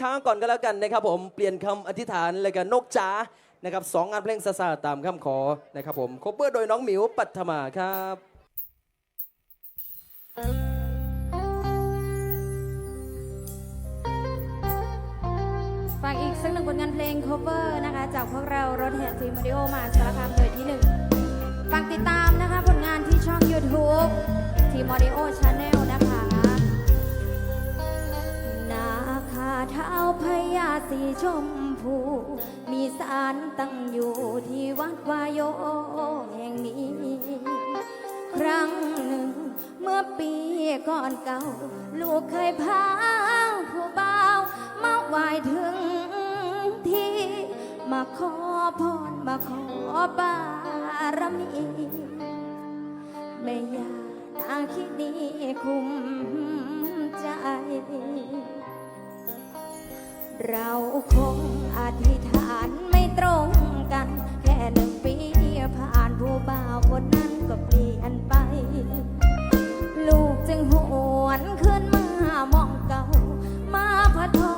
ช้าก่อนก็แล้วกันนะครับผมเปลี่ยนคำอธิษฐานเลยกันนกจ๋านะครับสองงานเพลงซาซาตามคำขอนะครับผมคบเบอร์โดยน้องหมิวปัทมาครับฝากอีกสักหนึ่งผลงานเพลง cover นะคะ จากพวกเรารถแห่ซีมาริโอมาสารคามเลยที่หนึ่งฝากติดตามนะคะผลงานที่ช่อง YouTube ทีมอดิโอช สีชมพู มีสารตั้งอยู่ที่วัดวายโยแห่งนี้ ครั้งหนึ่งเมื่อปีก่อนเก่า ลูกเคยพาผู้บ่าวมาไหว้ถึงที่ มาขอพรมาขอบารมีแม่ยานาคิดนี้คุ้มใจ เราคงอธิษฐานไม่ตรงกัน แค่หนึ่งปีผ่านผู้บ่าวคนนั้นก็เปลี่ยนไป ลูกจึงหวนขึ้นมามองเก่า มาพัดพร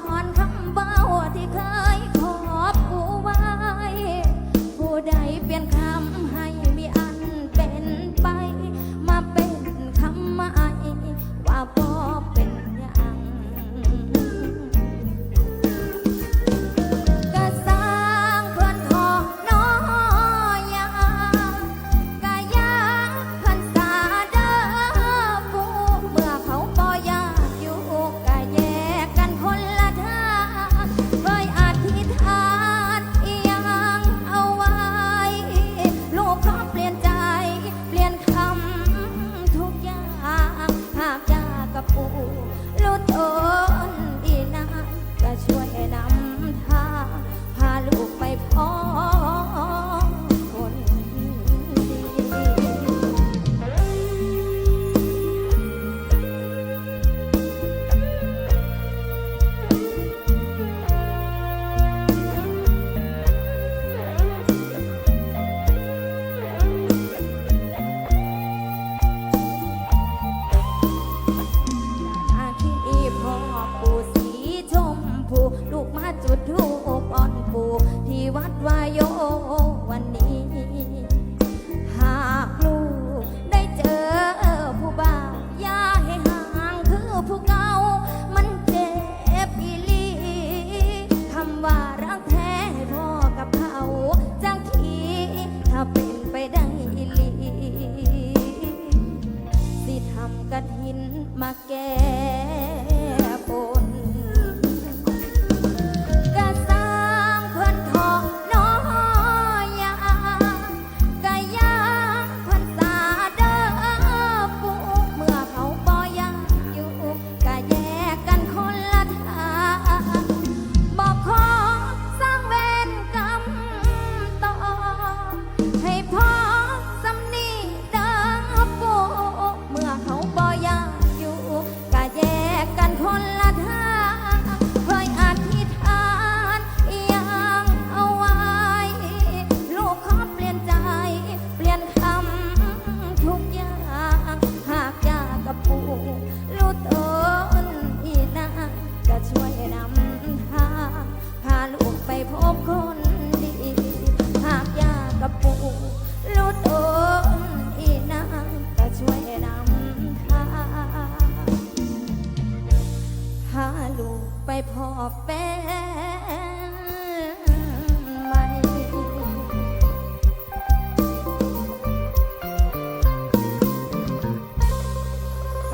กระถินมาแก้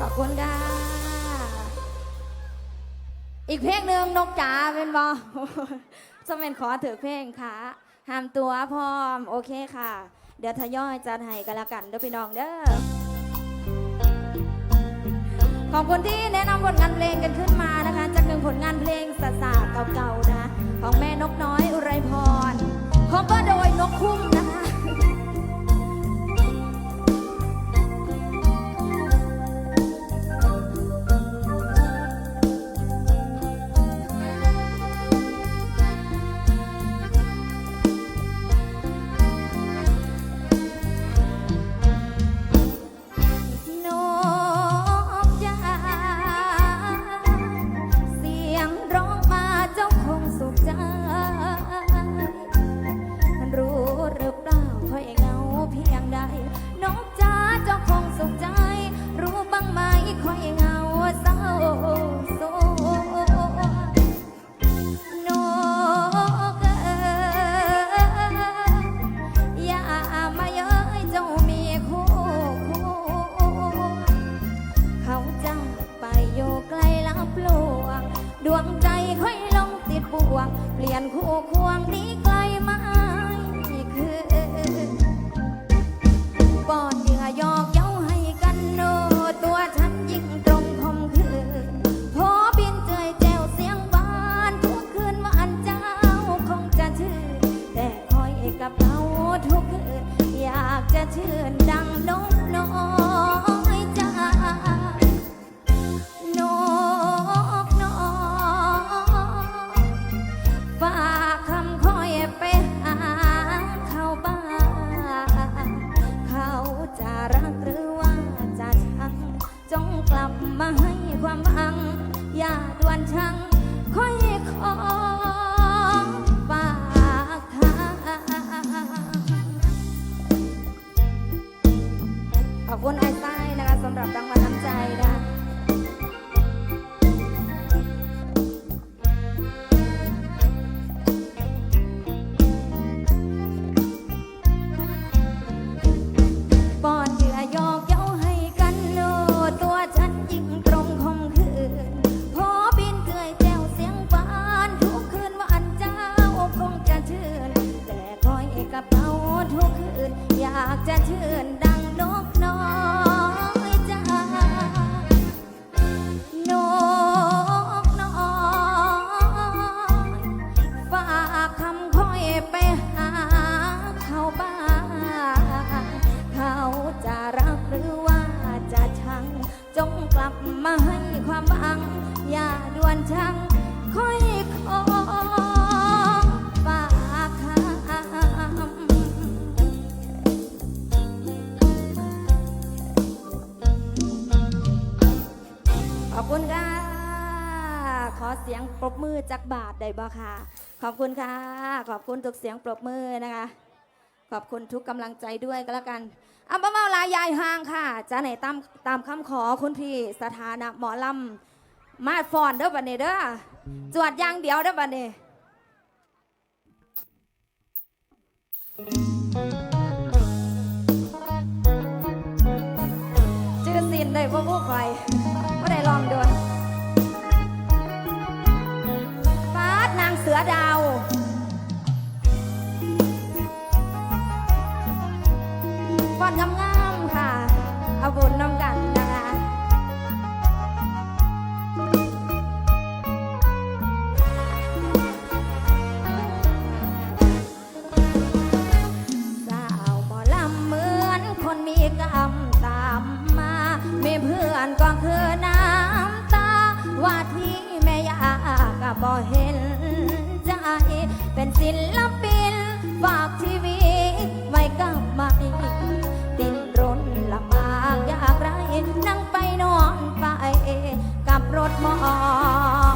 อบคุณค่ะ อีกเพลงหนึ่งนกจ๋าเป็นบอจะเป็นขอถือเพลงค่ะห้ามตัวพร้อม โอเคค่ะ เดี๋ยวทยอยจัดให้กันล้วกันเด้อพี่น้องเด้อ ขอบคุณที่แนะนำผลงานเพลงกันขึ้นมานะคะ จากหนึ่งผลงานเพลงสาสาเก่าๆนะ ของแม่นกน้อยอุไรพรคอมเบอร์โดยนกคุ้ม ดวงใจค่อยลงติดบ่วง เปลี่ยนคู่ควงนี้ไกลไม่คือป้อนเหยื่อยอกเย้าให้กันโนตัวฉันยิ่งตรงคมคืนโผบินเจยแจวเสียงหวานทุกคืนวันเจ้าคงจะชื่นแต่คอยกับเขาทุกคืนอยากจะชื่น มาให้ความหวัง อย่าด่วนชังค่อยขอฝากคำขอบคุณค่ะ ขอเสียงปรบมือจากบาทได้บ่ค่ะ ขอบคุณค่ะ ขอบคุณทุกเสียงปรบมือนะคะ ขอบคุณทุกกำลังใจด้วยก็แล้วกัน อัมบ้าลายายห่างค่ะจะไหนตามตามคำขอคุณพี่สถานะหมอลำมาฟอนเด้อบันเนเด้อจวดยางเดียวเด้อบันเนจื้อสินได้พวกผู้คอยก็ได้ลองด้วย อนงามๆค่ะ เอาบุญน้ำกันนะคะสาวหมอลำเหมือนคนมีกรรมตามมา ไมีเพื่อนก็คือน้ำตา ว่าที่แม่ยากก็บ่เห็นใจ เป็นศิลปินฝากชีวิตไว้กับม่ดิ้น นั่งไปนอนไปกับรถมอ